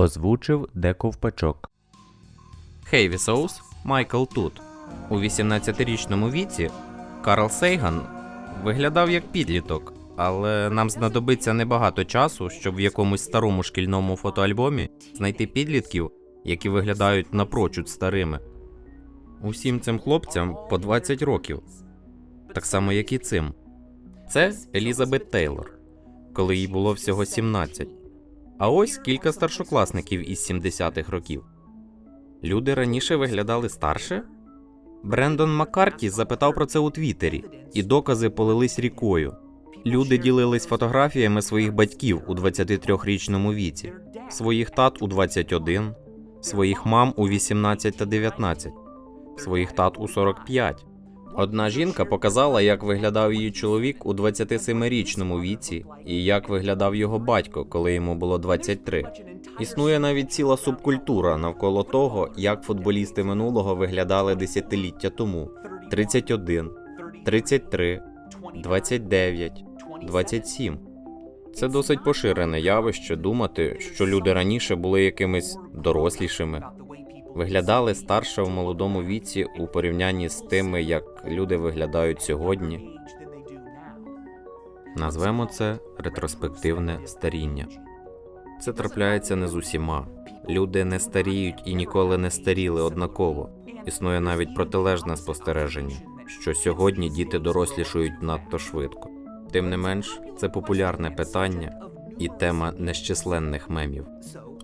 Озвучив Дековпачок. Хейві Соус Майкл тут. У 18-річному віці Карл Сейган виглядав як підліток, але нам знадобиться небагато часу, щоб в якомусь старому шкільному фотоальбомі знайти підлітків, які виглядають напрочуд старими. Усім цим хлопцям по 20 років, так само як і цим. Це Елізабет Тейлор, коли їй було всього 17. А ось кілька старшокласників із 70-х років. Люди раніше виглядали старше? Брендон Маккарті запитав про це у Твіттері, і докази полились рікою. Люди ділились фотографіями своїх батьків у 23-річному віці, своїх тат у 21, своїх мам у 18 та 19, своїх тат у 45. Одна жінка показала, як виглядав її чоловік у 27-річному віці, і як виглядав його батько, коли йому було 23. Існує навіть ціла субкультура навколо того, як футболісти минулого виглядали десятиліття тому: 31, 33, 29, 27. Це досить поширене явище думати, що люди раніше були якимись дорослішими, виглядали старше в молодому віці у порівнянні з тими, як люди виглядають сьогодні. Назвемо це ретроспективне старіння. Це трапляється не з усіма. Люди не старіють і ніколи не старіли однаково. Існує навіть протилежне спостереження, що сьогодні діти дорослішують надто швидко. Тим не менш, це популярне питання і тема нещисленних мемів.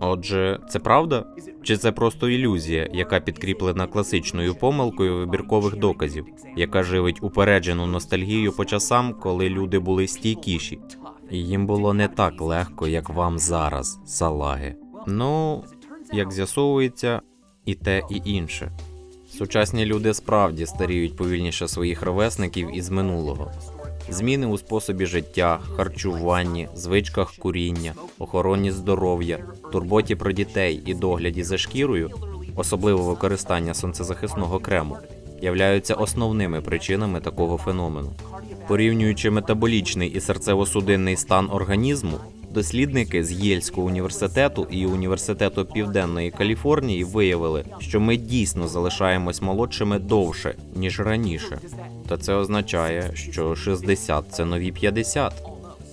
Отже, це правда? Чи це просто ілюзія, яка підкріплена класичною помилкою вибіркових доказів, яка живить упереджену ностальгію по часам, коли люди були стійкіші, і їм було не так легко, як вам зараз, салаги. Ну, як з'ясовується, і те, і інше. Сучасні люди справді старіють повільніше своїх ровесників із минулого. Зміни у способі життя, харчуванні, звичках куріння, охороні здоров'я, турботі про дітей і догляді за шкірою, особливо використання сонцезахисного крему, являються основними причинами такого феномену. Порівнюючи метаболічний і серцево-судинний стан організму, дослідники з Єльського університету і університету Південної Каліфорнії виявили, що ми дійсно залишаємось молодшими довше ніж раніше. Та це означає, що 60 – це нові 50.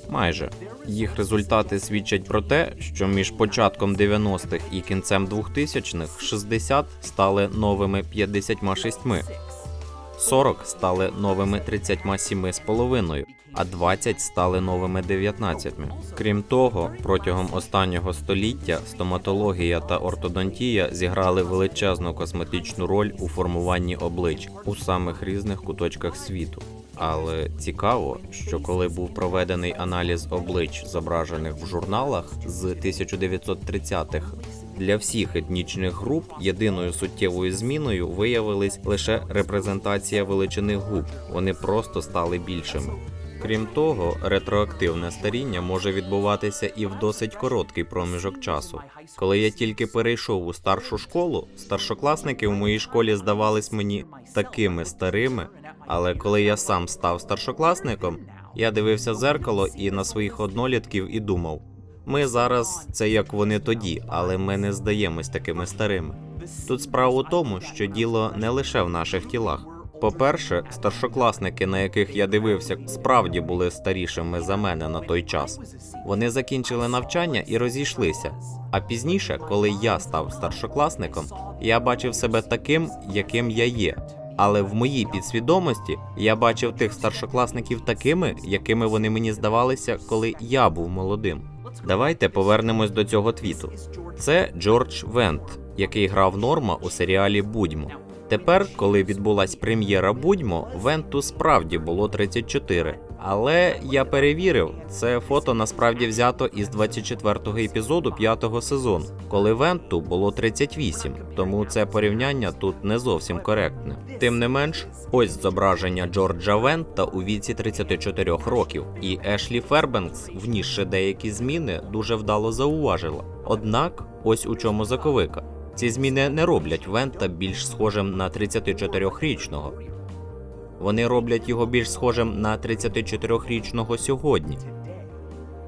Майже їх результати свідчать про те, що між початком 90-х і кінцем 2000-х 60 стали новими 56, 40 стали новими 37,5, а 20 стали новими 19. Крім того, протягом останнього століття стоматологія та ортодонтія зіграли величезну косметичну роль у формуванні облич у самих різних куточках світу. Але цікаво, що коли був проведений аналіз облич, зображених в журналах з 1930-х, для всіх етнічних груп єдиною суттєвою зміною виявилась лише репрезентація величини губ. Вони просто стали більшими. Крім того, ретроактивне старіння може відбуватися і в досить короткий проміжок часу. Коли я тільки перейшов у старшу школу, старшокласники в моїй школі здавались мені такими старими. Але коли я сам став старшокласником, я дивився в зеркало і на своїх однолітків і думав: ми зараз це як вони тоді, але ми не здаємось такими старими. Тут справа у тому, що діло не лише в наших тілах. По-перше, старшокласники, на яких я дивився, справді були старішими за мене на той час. Вони закінчили навчання і розійшлися. А пізніше, коли я став старшокласником, я бачив себе таким, яким я є. Але в моїй підсвідомості я бачив тих старшокласників такими, якими вони мені здавалися, коли я був молодим. Давайте повернемось до цього твіту. Це Джордж Вент, який грав Норма у серіалі Будьмо. Тепер, коли відбулась прем'єра Будьмо, Венту справді було 34. Але я перевірив, це фото насправді взято із 24-го епізоду 5-го сезону, коли Венту було 38, тому це порівняння тут не зовсім коректне. Тим не менш, ось зображення Джорджа Вента у віці 34 років, і Ешлі Фербенкс, внісши деякі зміни, дуже вдало зауважила. Однак, ось у чому заковика. Ці зміни не роблять Вента більш схожим на 34-річного. Вони роблять його більш схожим на 34-річного сьогодні.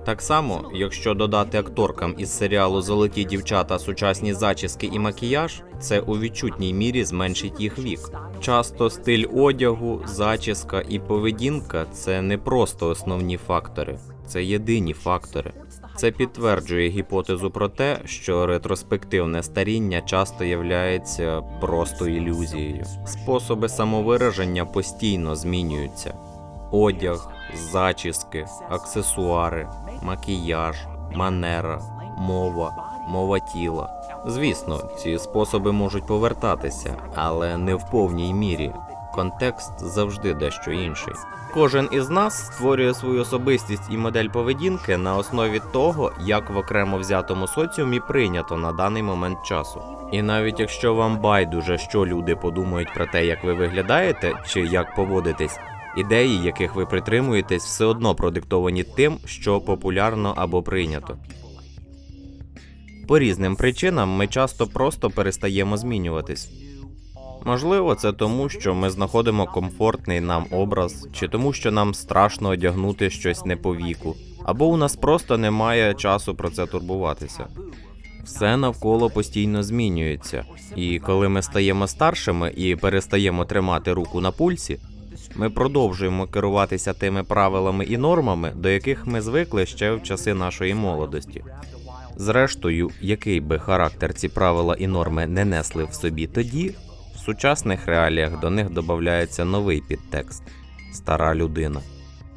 Так само, якщо додати акторкам із серіалу Золоті дівчата сучасні зачіски і макіяж, це у відчутній мірі зменшить їх вік. Часто стиль одягу, зачіска і поведінка це не просто основні фактори, це єдині фактори. Це підтверджує гіпотезу про те, що ретроспективне старіння часто являється просто ілюзією. Способи самовираження постійно змінюються: одяг, зачіски, аксесуари, макіяж, манера, мова, мова тіла. Звісно, ці способи можуть повертатися, але не в повній мірі. Контекст завжди дещо інший. Кожен із нас створює свою особистість і модель поведінки на основі того, як в окремо взятому соціумі прийнято на даний момент часу. І навіть якщо вам байдуже, що люди подумають про те, як ви виглядаєте чи як поводитесь, ідеї, яких ви притримуєтесь, все одно продиктовані тим, що популярно або прийнято. По різним причинам ми часто просто перестаємо змінюватись. Можливо, це тому, що ми знаходимо комфортний нам образ, чи тому, що нам страшно одягнути щось не по віку, або у нас просто немає часу про це турбуватися. Все навколо постійно змінюється, і коли ми стаємо старшими і перестаємо тримати руку на пульсі, ми продовжуємо керуватися тими правилами і нормами, до яких ми звикли ще в часи нашої молодості. Зрештою, який би характер ці правила і норми не несли в собі тоді, сучасних реаліях до них додається новий підтекст стара людина.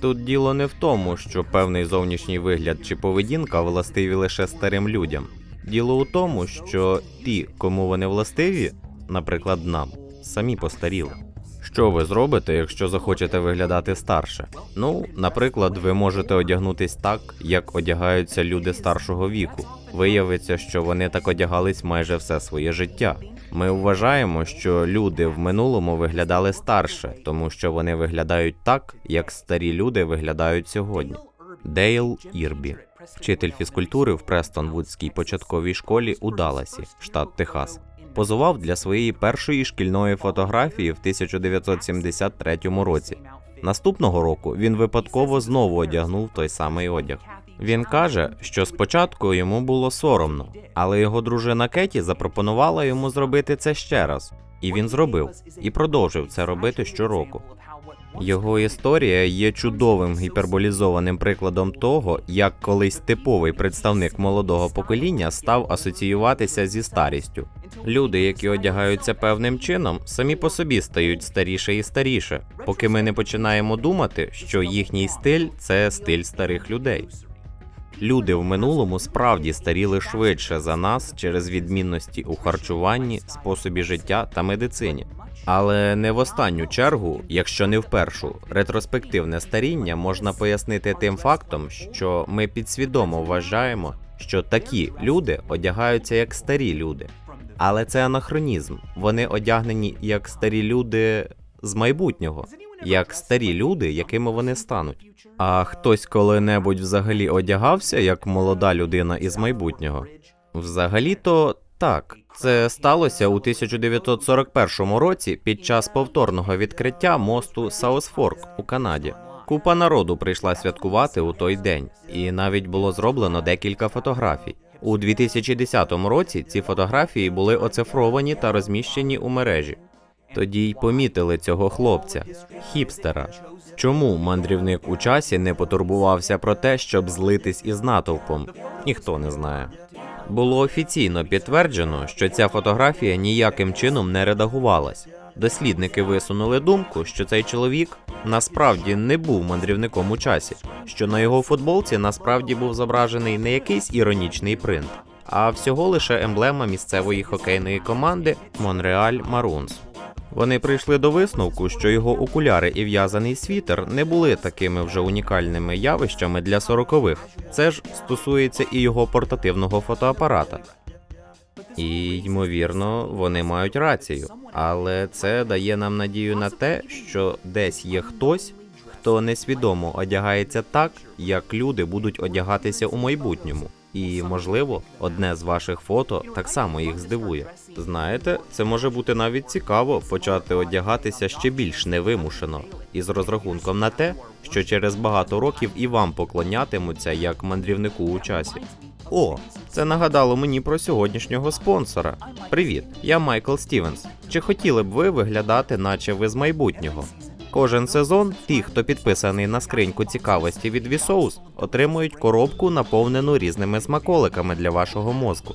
Тут діло не в тому, що певний зовнішній вигляд чи поведінка властиві лише старим людям. Діло у тому, що ті, кому вони властиві, наприклад, нам, самі постаріли. Що ви зробите, якщо захочете виглядати старше? Ну, наприклад, ви можете одягнутись так, як одягаються люди старшого віку. Виявиться, що вони так одягались майже все своє життя. Ми вважаємо, що люди в минулому виглядали старше, тому що вони виглядають так, як старі люди виглядають сьогодні. Дейл Ірбі, вчитель фізкультури в Престонвудській початковій школі у Далласі, штат Техас, позував для своєї першої шкільної фотографії в 1973 році. Наступного року він випадково знову одягнув той самий одяг. Він каже, що спочатку йому було соромно, але його дружина Кеті запропонувала йому зробити це ще раз, і він зробив і продовжив це робити щороку. Його історія є чудовим гіперболізованим прикладом того, як колись типовий представник молодого покоління став асоціюватися зі старістю. Люди, які одягаються певним чином, самі по собі стають старіше і старіше, поки ми не починаємо думати, що їхній стиль це стиль старих людей. Люди в минулому справді старіли швидше за нас через відмінності у харчуванні, способі життя та медицині. Але не в останню чергу, якщо не в першу, ретроспективне старіння можна пояснити тим фактом, що ми підсвідомо вважаємо, що такі люди одягаються як старі люди. Але це анахронізм. Вони одягнені як старі люди з майбутнього, як старі люди, якими вони стануть. А хтось коли-небудь взагалі одягався як молода людина із майбутнього? Взагалі-то так. Це сталося у 1941 році під час повторного відкриття мосту Саусфорк у Канаді. Купа народу прийшла святкувати у той день, і навіть було зроблено декілька фотографій. У 2010 році ці фотографії були оцифровані та розміщені у мережі. Тоді й помітили цього хлопця, хіпстера. Чому мандрівник у часі не потурбувався про те, щоб злитись із натовпом? Ніхто не знає. Було офіційно підтверджено, що ця фотографія ніяким чином не редагувалась. Дослідники висунули думку, що цей чоловік насправді не був мандрівником у часі, що на його футболці насправді був зображений не якийсь іронічний принт, а всього лише емблема місцевої хокейної команди Монреаль Марунс. Вони прийшли до висновку, що його окуляри і в'язаний світер не були такими вже унікальними явищами для сорокових. Це ж стосується і його портативного фотоапарата. І, ймовірно, вони мають рацію, але це дає нам надію на те, що десь є хтось, хто несвідомо одягається так, як люди будуть одягатися у майбутньому, І, можливо, одне з ваших фото так само їх здивує. Знаєте, це може бути навіть цікаво почати одягатися ще більш невимушено, із розрахунком на те, що через багато років і вам поклонятимуться як мандрівнику у часі. О, це нагадало мені про сьогоднішнього спонсора. Привіт, я Майкл Стівенс. Чи хотіли б ви виглядати, наче ви з майбутнього? Кожен сезон ті, хто підписаний на скриньку цікавості від Vsauce, отримують коробку, наповнену різними смаколиками для вашого мозку,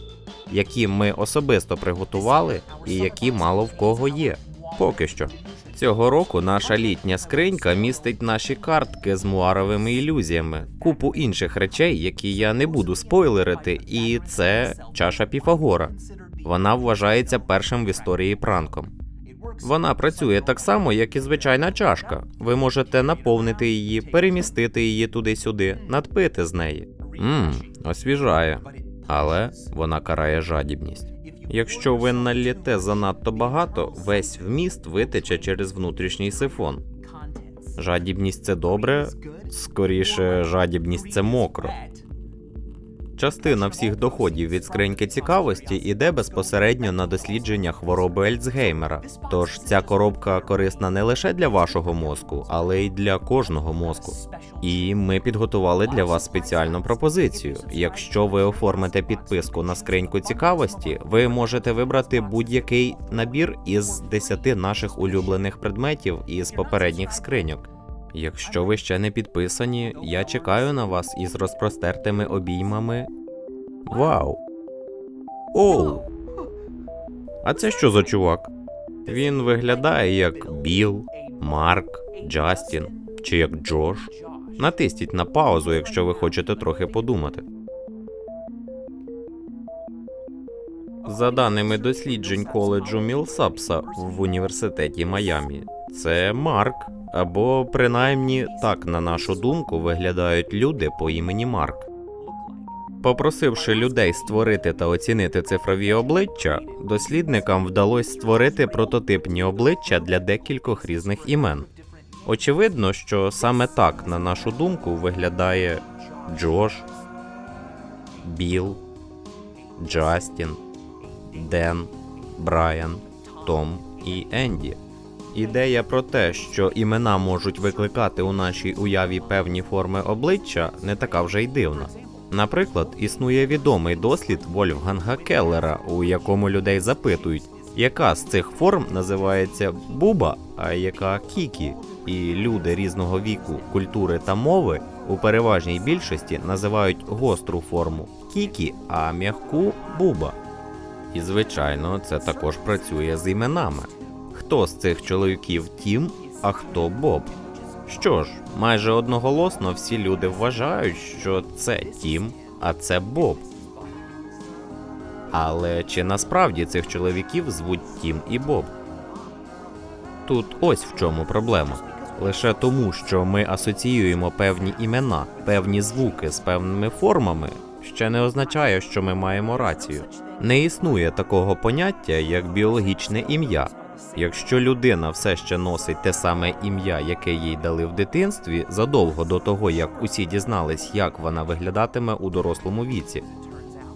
які ми особисто приготували і які мало в кого є. Поки що. Цього року наша літня скринька містить наші картки з муаровими ілюзіями, купу інших речей, які я не буду спойлерити, і це чаша Піфагора. Вона вважається першим в історії пранком. Вона працює так само, як і звичайна чашка. Ви можете наповнити її, перемістити її туди-сюди, надпити з неї. Мм, освіжає. Але вона карає жадібність. Якщо ви наліте занадто багато, весь вміст витече через внутрішній сифон. Жадібність це добре, скоріше, жадібність це мокро. Частина всіх доходів від скриньки цікавості йде безпосередньо на дослідження хвороби Ельцгеймера. Тож ця коробка корисна не лише для вашого мозку, але й для кожного мозку. І ми підготували для вас спеціальну пропозицію. Якщо ви оформите підписку на скриньку цікавості, ви можете вибрати будь-який набір із 10 наших улюблених предметів із попередніх скриньок. Якщо ви ще не підписані, я чекаю на вас із розпростертими обіймами. Вау! Оу! А це що за чувак? Він виглядає як Біл, Марк, Джастін чи як Джош. Натисніть на паузу, якщо ви хочете трохи подумати. За даними досліджень коледжу Мілсапса в університеті Майамі, це Марк, або принаймні так, на нашу думку, виглядають люди по імені Марк. Попросивши людей створити та оцінити цифрові обличчя, дослідникам вдалося створити прототипні обличчя для декількох різних імен. Очевидно, що саме так, на нашу думку, виглядає Джош, Біл, Джастін, Ден, Брайан, Том і Енді. Ідея про те, що імена можуть викликати у нашій уяві певні форми обличчя, не така вже й дивна. Наприклад, існує відомий дослід Вольфганга Келлера, у якому людей запитують, яка з цих форм називається Буба, а яка Кікі. І люди різного віку, культури та мови у переважній більшості називають гостру форму Кікі, а м'яку Буба. І звичайно, це також працює з іменами. Хто з цих чоловіків Тім, а хто Боб? Що ж, майже одноголосно всі люди вважають, що це Тім, а це Боб. Але чи насправді цих чоловіків звуть Тім і Боб? Тут ось в чому проблема. Лише тому, що ми асоціюємо певні імена, певні звуки з певними формами, ще не означає, що ми маємо рацію. Не існує такого поняття, як біологічне ім'я. Якщо людина все ще носить те саме ім'я, яке їй дали в дитинстві, задовго до того, як усі дізнались, як вона виглядатиме у дорослому віці.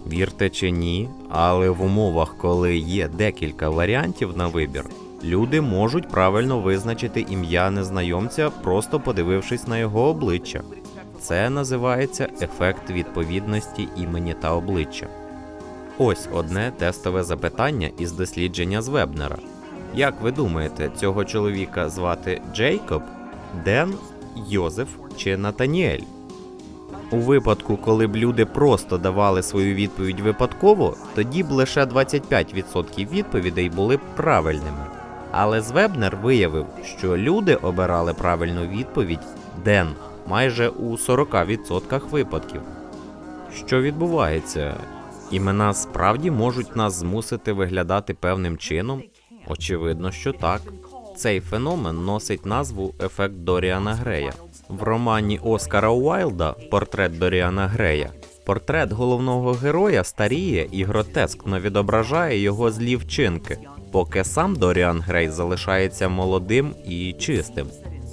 Вірте чи ні, але в умовах, коли є декілька варіантів на вибір, люди можуть правильно визначити ім'я незнайомця, просто подивившись на його обличчя. Це називається ефект відповідності імені та обличчя. Ось одне тестове запитання із дослідження з Вебнера. Як ви думаєте, цього чоловіка звати Джейкоб, Ден, Йозеф чи Натаніель? У випадку, коли б люди просто давали свою відповідь випадково, тоді б лише 25% відповідей були б правильними. Але Звебнер виявив, що люди обирали правильну відповідь Ден майже у 40% випадків. Що відбувається? Імена справді можуть нас змусити виглядати певним чином? Очевидно, що так. Цей феномен носить назву ефект Доріана Грея. В романі Оскара Уайлда Портрет Доріана Грея. Портрет головного героя старіє і гротескно відображає його злі вчинки, поки сам Доріан Грей залишається молодим і чистим.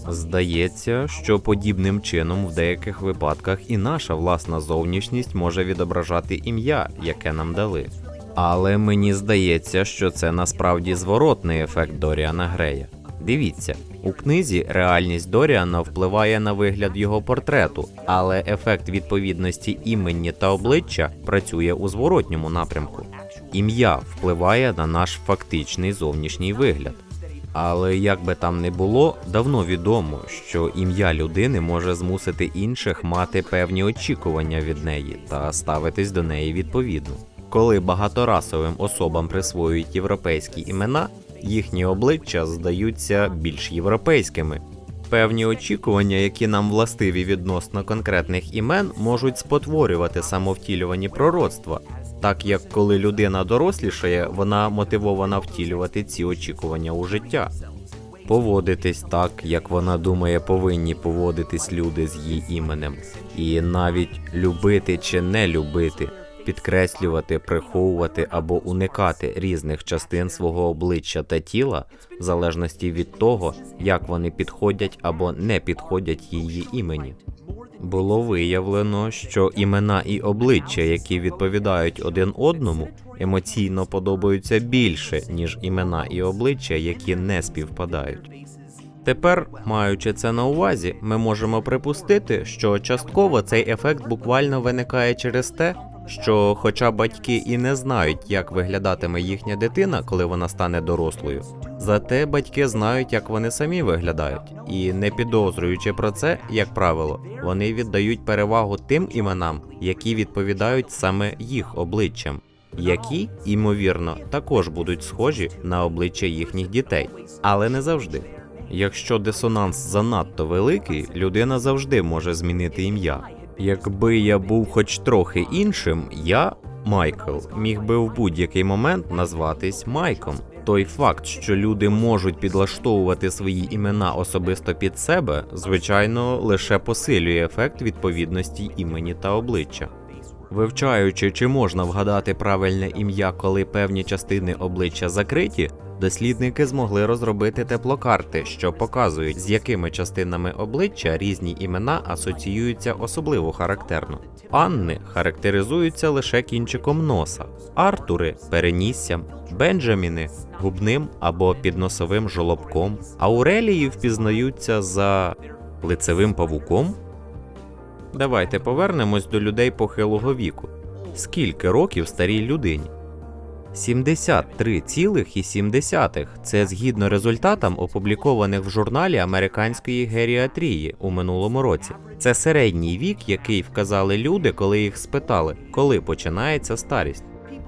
Здається, що подібним чином в деяких випадках і наша власна зовнішність може відображати ім'я, яке нам дали. Але мені здається, що це насправді зворотний ефект Доріана Грея. Дивіться, у книзі реальність Доріана впливає на вигляд його портрету, але ефект відповідності імені та обличчя працює у зворотньому напрямку. Ім'я впливає на наш фактичний зовнішній вигляд. Але як би там не було, давно відомо, що ім'я людини може змусити інших мати певні очікування від неї та ставитись до неї відповідно. Коли багаторасовим особам присвоюють європейські імена, їхні обличчя здаються більш європейськими. Певні очікування, які нам властиві відносно конкретних імен, можуть спотворювати самовтілювані пророцтва, так як коли людина дорослішає, вона мотивована втілювати ці очікування у життя. Поводитись так, як вона думає, повинні поводитись люди з її іменем, і навіть любити чи не любити, підкреслювати, приховувати або уникати різних частин свого обличчя та тіла, в залежності від того, як вони підходять або не підходять її імені. Було виявлено, що імена і обличчя, які відповідають один одному, емоційно подобаються більше, ніж імена і обличчя, які не співпадають. Тепер, маючи це на увазі, ми можемо припустити, що частково цей ефект буквально виникає через те, що, хоча батьки і не знають, як виглядатиме їхня дитина, коли вона стане дорослою, зате батьки знають, як вони самі виглядають, і не підозрюючи про це, як правило, вони віддають перевагу тим іменам, які відповідають саме їх обличчям, які, ймовірно, також будуть схожі на обличчя їхніх дітей, але не завжди. Якщо дисонанс занадто великий, людина завжди може змінити ім'я. Якби я був хоч трохи іншим, я, Майкл, міг би в будь-який момент назватись Майком. Той факт, що люди можуть підлаштовувати свої імена особисто під себе, звичайно, лише посилює ефект відповідності імені та обличчя. Вивчаючи, чи можна вгадати правильне ім'я, коли певні частини обличчя закриті, дослідники змогли розробити теплокарти, що показують, з якими частинами обличчя різні імена асоціюються особливо характерно. Анни характеризуються лише кінчиком носа, Артури переніссям, Бенджаміни губним або підносовим жолобком, Аурелії впізнаються за лицевим павуком. Давайте повернемось до людей похилого віку. Скільки років старій людині? 73,7 – це згідно результатам, опублікованих в журналі американської геріатрії у минулому році. Це середній вік, який вказали люди, коли їх спитали, коли починається старість.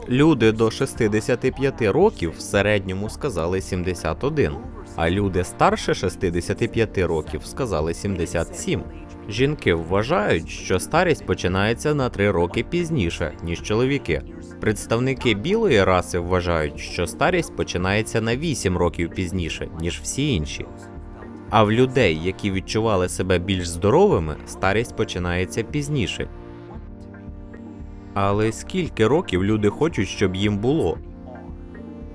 Люди до 65 років в середньому сказали 71, а люди старше 65 років сказали 77. Жінки вважають, що старість починається на 3 роки пізніше, ніж чоловіки. Представники білої раси вважають, що старість починається на 8 років пізніше, ніж всі інші. А в людей, які відчували себе більш здоровими, старість починається пізніше. Але скільки років люди хочуть, щоб їм було?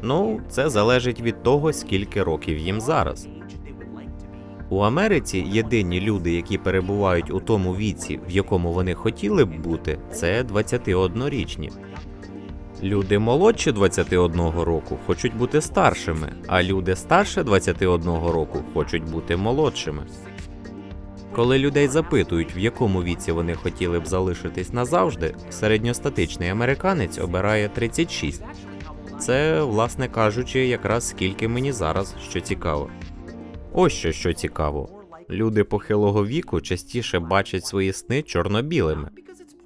Ну, це залежить від того, скільки років їм зараз. У Америці єдині люди, які перебувають у тому віці, в якому вони хотіли б бути, це 21-річні. Люди молодші 21 року хочуть бути старшими, а люди старше 21 року хочуть бути молодшими. Коли людей запитують, в якому віці вони хотіли б залишитись назавжди, середньостатичний американець обирає 36. Це, власне кажучи, якраз скільки мені зараз, що цікаво. Ось що, що цікаво. Люди похилого віку частіше бачать свої сни чорно-білими.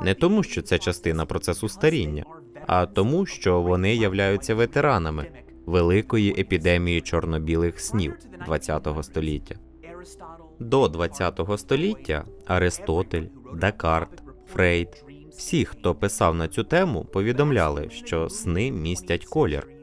Не тому, що це частина процесу старіння, а тому, що вони являються ветеранами великої епідемії чорно-білих снів ХХ століття. До ХХ століття Аристотель, Декарт, Фрейд, всі, хто писав на цю тему, повідомляли, що сни містять колір.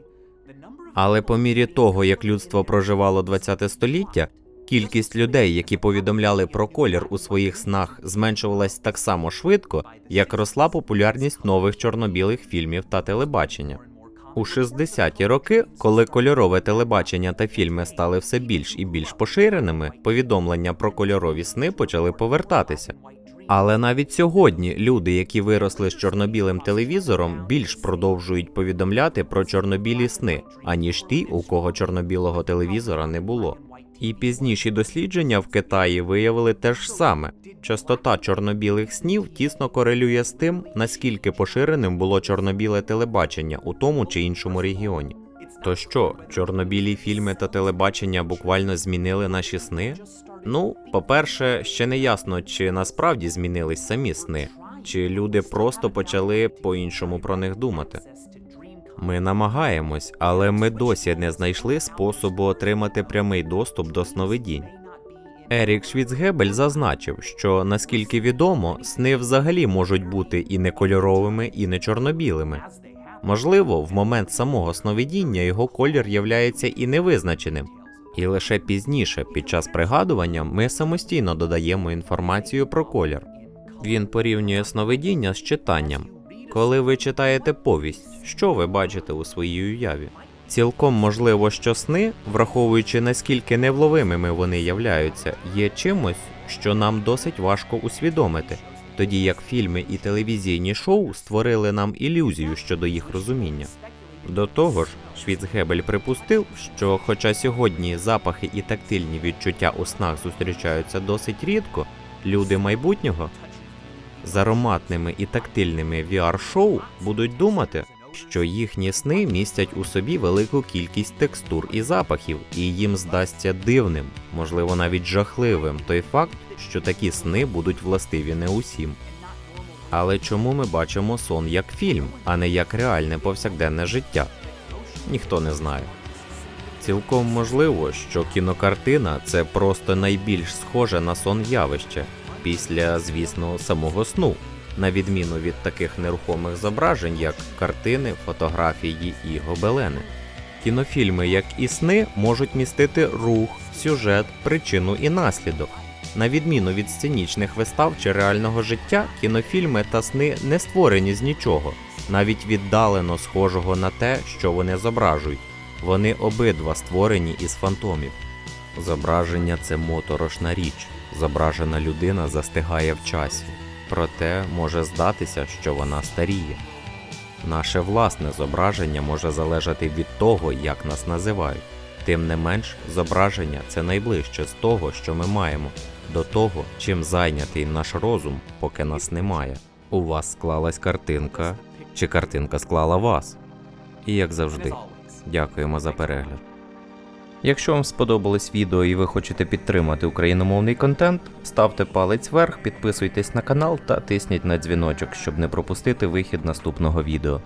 Але по мірі того, як людство проживало ХХ століття, кількість людей, які повідомляли про колір у своїх снах, зменшувалась так само швидко, як росла популярність нових чорно-білих фільмів та телебачення. У 60-ті роки, коли кольорове телебачення та фільми стали все більш і більш поширеними, повідомлення про кольорові сни почали повертатися. Але навіть сьогодні люди, які виросли з чорнобілим телевізором, більш продовжують повідомляти про чорнобілі сни, аніж ті, у кого чорнобілого телевізора не було. І пізніші дослідження в Китаї виявили те ж саме. Частота чорнобілих снів тісно корелює з тим, наскільки поширеним було чорнобіле телебачення у тому чи іншому регіоні. То що, чорнобілі фільми та телебачення буквально змінили наші сни? Ну, по-перше, ще не ясно, чи насправді змінились самі сни, чи люди просто почали по-іншому про них думати. Ми намагаємось, але ми досі не знайшли способу отримати прямий доступ до сновидінь. Ерік Швіцгебель зазначив, що наскільки відомо, сни взагалі можуть бути і не кольоровими, і не чорнобілими. Можливо, в момент самого сновидіння його колір являється і невизначеним, і лише пізніше, під час пригадування, ми самостійно додаємо інформацію про колір. Він порівнює сновидіння з читанням. Коли ви читаєте повість, що ви бачите у своїй уяві? Цілком можливо, що сни, враховуючи наскільки невловимими вони являються, є чимось, що нам досить важко усвідомити, тоді як фільми і телевізійні шоу створили нам ілюзію щодо їх розуміння. До того ж, Швіцгебель припустив, що хоча сьогодні запахи і тактильні відчуття у снах зустрічаються досить рідко, люди майбутнього з ароматними і тактильними VR-шоу будуть думати, що їхні сни містять у собі велику кількість текстур і запахів, і їм здасться дивним, можливо навіть жахливим той факт, що такі сни будуть властиві не усім. Але чому ми бачимо сон як фільм, а не як реальне повсякденне життя? Ніхто не знає. Цілком можливо, що кінокартина це просто найбільш схоже на сон явище після, звісно, самого сну, на відміну від таких нерухомих зображень, як картини, фотографії і гобелени. Кінофільми, як і сни, можуть містити рух, сюжет, причину і наслідок. На відміну від сценічних вистав чи реального життя, кінофільми та сни не створені з нічого, навіть віддалено схожого на те, що вони зображують. Вони обидва створені із фантомів. Зображення це моторошна річ. Зображена людина застигає в часі, проте може здатися, що вона старіє. Наше власне зображення може залежати від того, як нас називають. Тим не менш, зображення це найближче з того, що ми маємо, до того, чим зайнятий наш розум, поки нас немає. У вас склалась картинка, чи картинка склала вас? І як завжди, дякуємо за перегляд. Якщо вам сподобалось відео і ви хочете підтримати україномовний контент, ставте палець вверх, підписуйтесь на канал та тисніть на дзвіночок, щоб не пропустити вихід наступного відео.